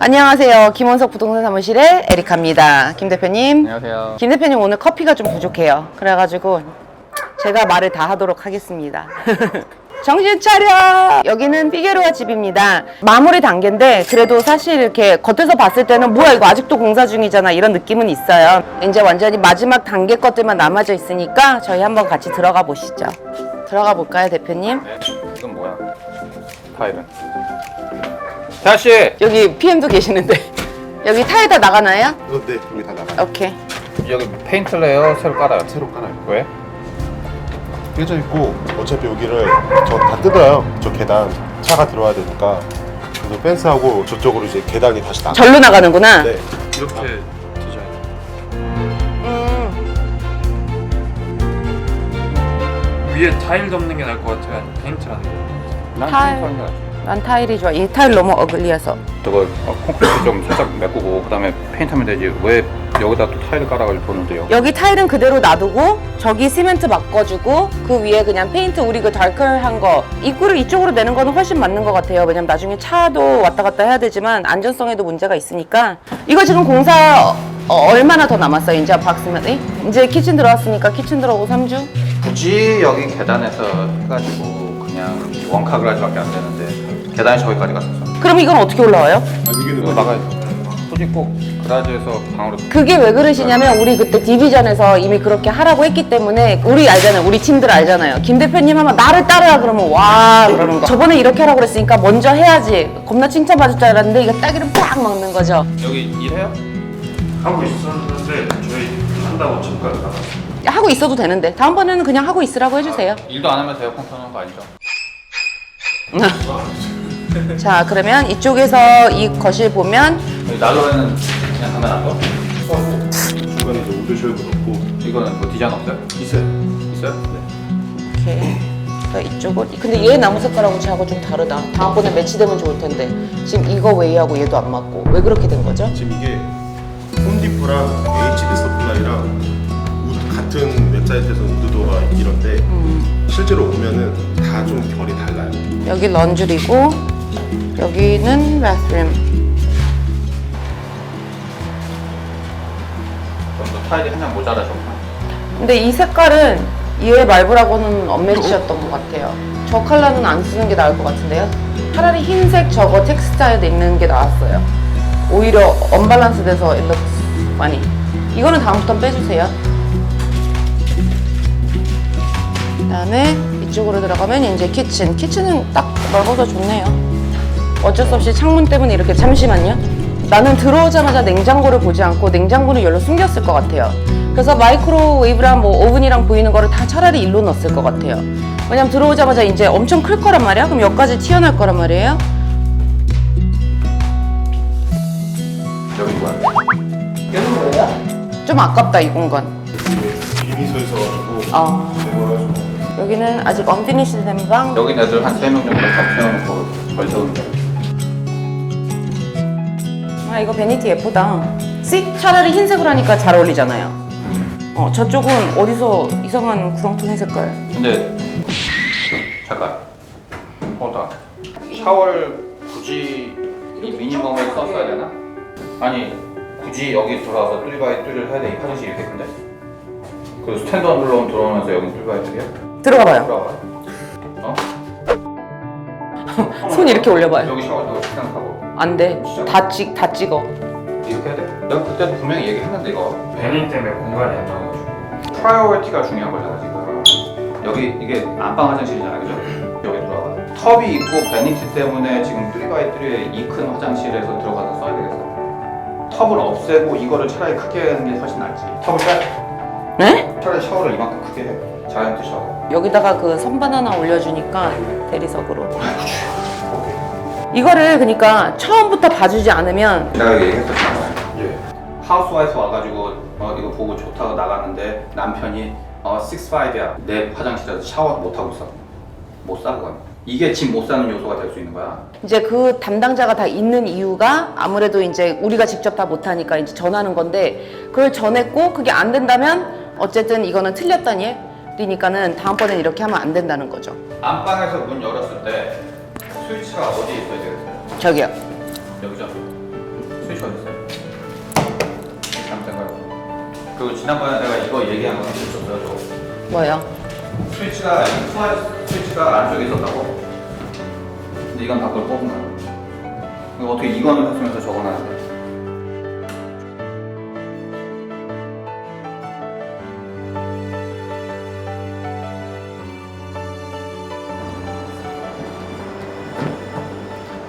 안녕하세요. 김원석 부동산 사무실의 에리카입니다. 김 대표님. 안녕하세요. 김 대표님 오늘 커피가 좀 부족해요. 그래가지고 제가 말을 다 하도록 하겠습니다. 정신 차려! 여기는 피게로아 집입니다. 마무리 단계인데 그래도 사실 이렇게 겉에서 봤을 때는 뭐야 이거 아직도 공사 중이잖아 이런 느낌은 있어요. 이제 완전히 마지막 단계 것들만 남아져 있으니까 저희 한번 같이 들어가 보시죠. 들어가 볼까요 대표님? 네? 타일은. 다시 여기 PM도 계시는데 여기 타일 다 나가나요? 어, 네, 여기 다 나가요. 오케이. 여기 페인트 레이어 새로 깔아요. 새로 깔아요. 왜? 깨져 있고 어차피 여기를 저 다 뜯어요. 저 계단 차가 들어와야 되니까 그래서 펜스하고 저쪽으로 이제 계단이 다시 나가. 절로 나가는구나. 네. 이렇게 디자인. 음. 위에 타일 덮는 게 나을 것 같아요? 아니면 페인트라는 게? 난 타일. 페인트 하는 게 낫지. 난 타일이 좋아. 이 타일 너무 어글리해서. 저거 어, 콘크리트 좀 살짝 메꾸고 그다음에 페인트하면 되지. 왜 여기다 또 타일을 깔아가지고 보는데요? 여기 타일은 그대로 놔두고 저기 시멘트 바꿔주고 그 위에 그냥 페인트 우리 그 달컬한 거 입구를 이쪽으로 내는 거는 훨씬 맞는 것 같아요. 왜냐면 나중에 차도 왔다 갔다 해야 되지만 안전성에도 문제가 있으니까 이거 지금 공사 어, 얼마나 더 남았어요? 이제 박스면 이제 키친 들어왔으니까 키친 들어오고 3주? 굳이 여기 계단에서 해가지고 그냥 원카 그라지밖에 안 되는데 계단이 저기까지 갔었어. 그럼 이건 어떻게 올라와요? 아, 이거 막아야죠. 굳이 꼭 그라지에서 방으로 그게 왜 그러시냐면 우리 그때 디비전에서 이미 그렇게 하라고 했기 때문에 우리 알잖아요. 우리 팀들 알잖아요. 김 대표님 하면 나를 따르라 그러면 와 그러는 거. 저번에 이렇게 하라고 그랬으니까 먼저 해야지. 겁나 칭찬받을 줄 알았는데 이거 따기를 빡 먹는 거죠. 여기 일해요? 하고 있었는데 저희 한다고 잠깐 나갔어요. 하고 있어도 되는데 다음번에는 그냥 하고 있으라고 해주세요. 일도 안 하면서 에어컨 켜는 거 아니죠? 자 그러면 이쪽에서 이 거실 보면 여기 난로에는 그냥 가면 안 돼? 수하고 중간에 이제 우드 쉘도 넣고 이거는 뭐 디자인 없어요? 있어요. 있어요? 네. 이렇게 그러니까 이쪽은 근데 얘 나무 색깔하고 쟤하고 좀 다르다. 다음번에 매치되면 좋을 텐데 지금 이거 웨이하고 얘도 안 맞고 왜 그렇게 된 거죠? 지금 이게 홈디프랑 HD 서플라이랑 우드 같은 웹사이트에서 우드도어가 이런데 음. 실제로 오면은 다 좀 결이 달라요. 여기 런쥬리고 여기는. 그럼 또 타일이 한장 모자라셨구나. 근데 이 색깔은 얘 말브라고는 언매치였던 것 같아요. 저 컬러는 안 쓰는 게 나을 것 같은데요? 차라리 흰색 저거 텍스타일에 있는 게 나았어요. 오히려 언밸런스 돼서 looks funny. 이거는 다음부터 빼주세요. 그 다음에 이쪽으로 들어가면 이제 키친. 키친은 딱 넓어서 좋네요. 어쩔 수 없이 창문 때문에 이렇게 잠시만요. 나는 들어오자마자 냉장고를 보지 않고 냉장고는 열로 숨겼을 것 같아요. 그래서 마이크로웨이브랑 뭐 오븐이랑 보이는 거를 다 차라리 일로 넣었을 것 같아요. 왜냐면 들어오자마자 이제 엄청 클 거란 말이야. 그럼 여기까지 튀어나올 거란 말이에요. 여기 뭐야? 좀 아깝다 이 공간. 비밀소에 있어가지고 아 여기는 아직 언피니시 된 방. 여기 애들 한세명 정도 다 채워놓고 걸 세우는데. 아 이거 베니티 예쁘다. 씩 차라리 흰색으로 하니까 잘 어울리잖아요. 어 저쪽은 어디서 이상한 구렁텅이 색깔. 근데 잠깐. hold 샤워를 굳이 이 미니멈을 썼어야 되나? 아니 굳이 여기 들어와서 뚜리바이 뚜리를 해야 돼? 이 화장실 이렇게 큰데? 그 스탠드 언론 들어오면서 여기 뚜리바이 뚜리야? 들어가 봐요. 어? 손 이렇게 올려봐요. 여기 샤워 저거 생각하고 안 돼. 다 찍, 다 찍어. 이렇게 해야 돼? 내가 그때도 분명히 얘기했는데 이거 베니 때문에 공간이 안 나와가지고. 프라이어리티가 중요한 거잖아 지금 여기 이게 안방 화장실이잖아 그죠? 여기 들어와봐 텁이 있고 베니티 때문에 지금 3x3의 이 큰 화장실에서 들어가서 써야 되겠어 텁을 없애고 이거를 차라리 크게 하는 게 훨씬 낫지 텁을 빼 네? 차라리 샤워를 이만큼 크게 해 자이언트 샤워 여기다가 그 선반 하나 올려주니까 대리석으로. 이거를 그러니까 처음부터 봐주지 않으면 내가 여기 얘기했었잖아 예. 하우스와이프 와가지고 어, 이거 보고 좋다고 나갔는데 남편이 어, 6'5야. 내 화장실에서 샤워 못하고 있어. 못사 그건 이게 집 못 사는 요소가 될 수 있는 거야. 이제 그 담당자가 다 있는 이유가 아무래도 이제 우리가 직접 다 못하니까 이제 전하는 건데 그걸 전했고 그게 안 된다면 어쨌든 이거는 틀렸다는 얘기니까는 다음번엔 이렇게 하면 안 된다는 거죠. 안방에서 문 열었을 때 스위치가 어디에 있어야 되겠어요? 저기요. 여기죠? 스위치 어디 있어요? 잘못된가요? 그리고 지난번에 내가 이거 얘기한 거 있었어요. 저 뭐요? 스위치가 이 투하 스위치가 안쪽에 있었다고. 근데 이건 밖으로 뽑은 거야. 이거 어떻게 이거는 했으면서 저거는 안 돼?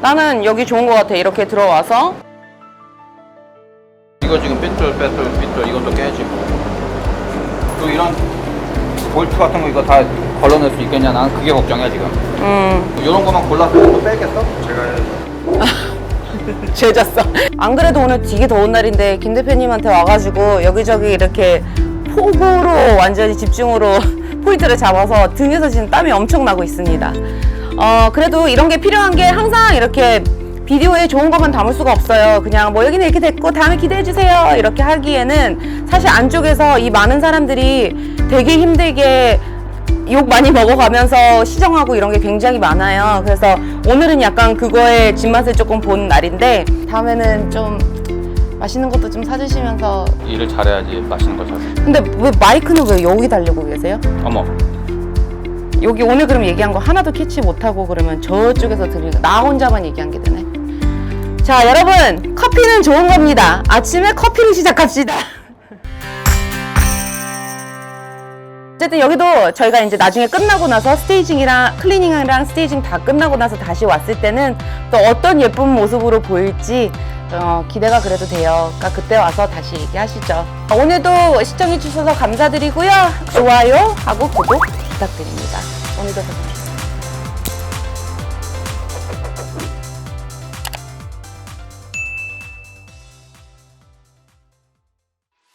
나는 여기 좋은 것 같아. 이렇게 들어와서 이거 지금 삐뚤 삐뚤 삐뚤 이것도 깨지고 또 이런 볼트 같은 거 이거 다 걸러낼 수 있겠냐 난 그게 걱정이야 지금 음 이런 거만 골라서 또 빼겠어? 제가. 죄졌어. 안 그래도 오늘 되게 더운 날인데 김 대표님한테 와가지고 여기저기 이렇게 폭우로 완전히 집중으로 포인트를 잡아서 등에서 지금 땀이 엄청 나고 있습니다. 어 그래도 이런 게 필요한 게 항상 이렇게 비디오에 좋은 것만 담을 수가 없어요. 그냥 뭐 여기는 이렇게 됐고 다음에 기대해 주세요. 이렇게 하기에는 사실 안쪽에서 이 많은 사람들이 되게 힘들게 욕 많이 먹어가면서 시정하고 이런 게 굉장히 많아요. 그래서 오늘은 약간 그거의 진맛을 조금 본 날인데 다음에는 좀 맛있는 것도 좀 사주시면서 일을 잘해야지 맛있는 걸 사지 근데 왜 마이크는 왜 여기 달려고 계세요? 어머 여기 오늘 그럼 얘기한 거 하나도 캐치 못하고 그러면 저쪽에서 들리는 나 혼자만 얘기한 게 되네. 자 여러분 커피는 좋은 겁니다. 아침에 커피를 시작합시다. 어쨌든 여기도 저희가 이제 나중에 끝나고 나서 스테이징이랑 클리닝이랑 스테이징 다 끝나고 나서 다시 왔을 때는 또 어떤 예쁜 모습으로 보일지 어, 기대가 그래도 돼요. 그러니까 그때 와서 다시 얘기하시죠. 오늘도 시청해 주셔서 감사드리고요. 좋아요 하고 구독 부탁드립니다. 오늘도